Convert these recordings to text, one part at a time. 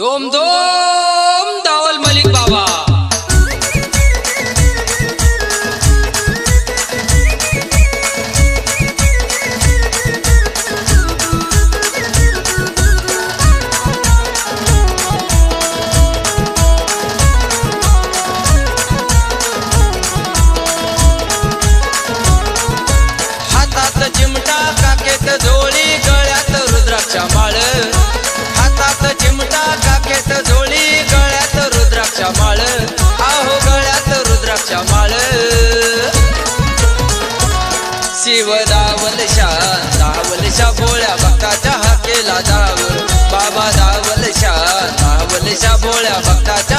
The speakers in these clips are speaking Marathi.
रोम दोम दावल मलिक बाबा. गळ्यात झोळी गळ्यात रुद्राक्षा माळ आहो गळ्यात रुद्राक्षा माळ शिव दावलशा दावलशा भोळ्या भक्ताच्या हाकेला दाव बाबा दावलशा दावलशा भोळ्या भक्ताच्या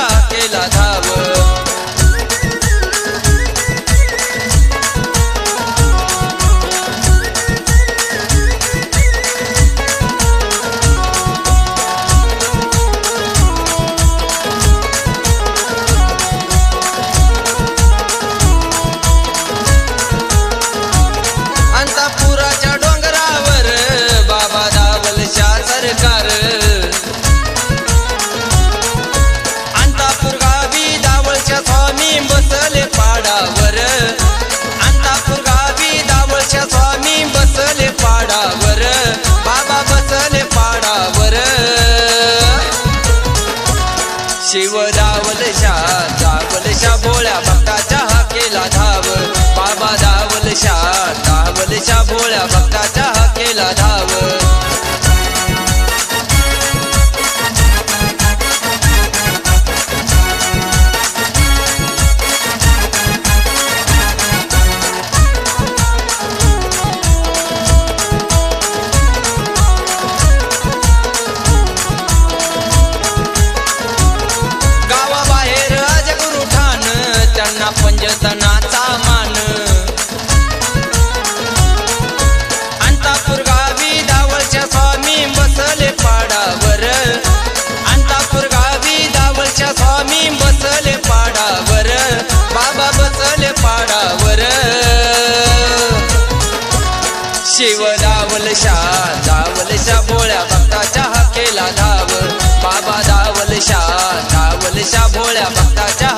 शिव शिवरावल शाह रावल शाह भोळ्या भक्ताच्या हाकेला धाव. बाबा रावल शाह रावल शाह भोळ्या हा हाकेला धाव. दावलशा दावलशा भोळ्या भक्ताच्या हकेला धाव. बाबा दावलशा दावलशा भोळ्या भक्ताच्या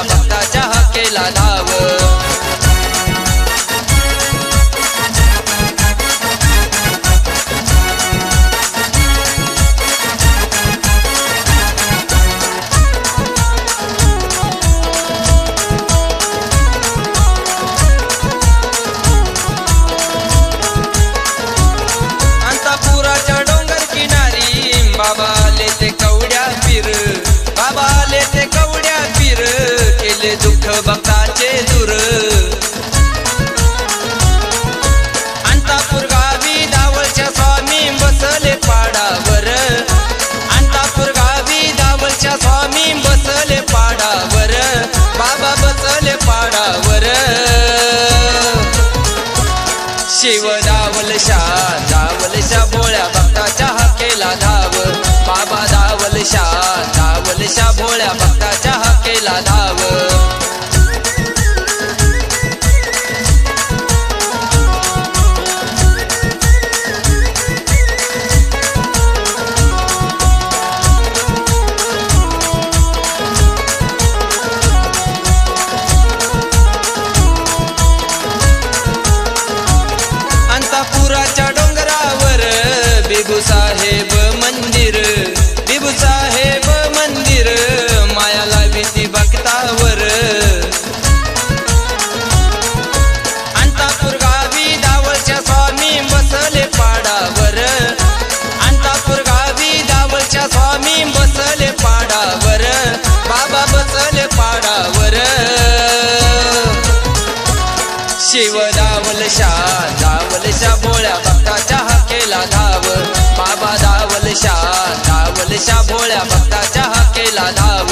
ભક્તા la शिव दावलशा दावलशा भोळ्या भक्ताच्या हाकेला धाव. बाबा दावलशा दावलशा भोळ्या भक्ताच्या हाकेला धाव.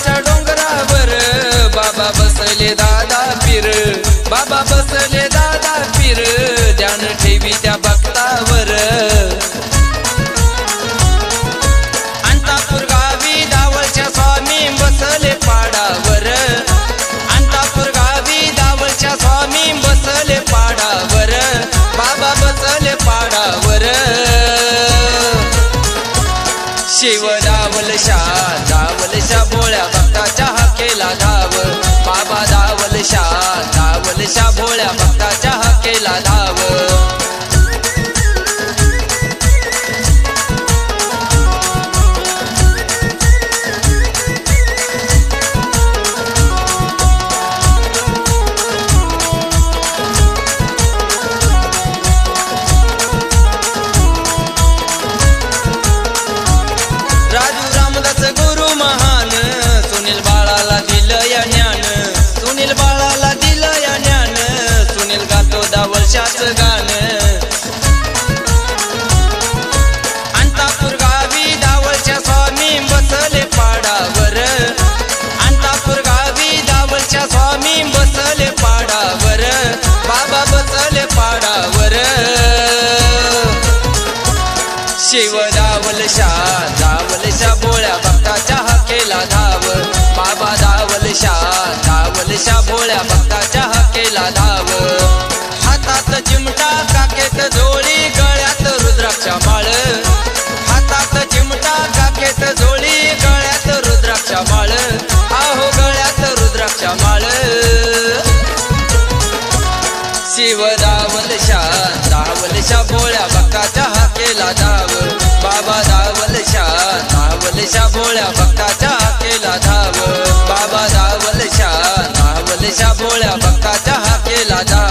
माळ्याच्या डोंगरावर. बाबा बसले दादा पीर. बाबा बसले दादा पीर. ध्यान ठेवी त्या भक्तावर. 闪 देशा भोळ्या भक्ताच्या हाकेला जा.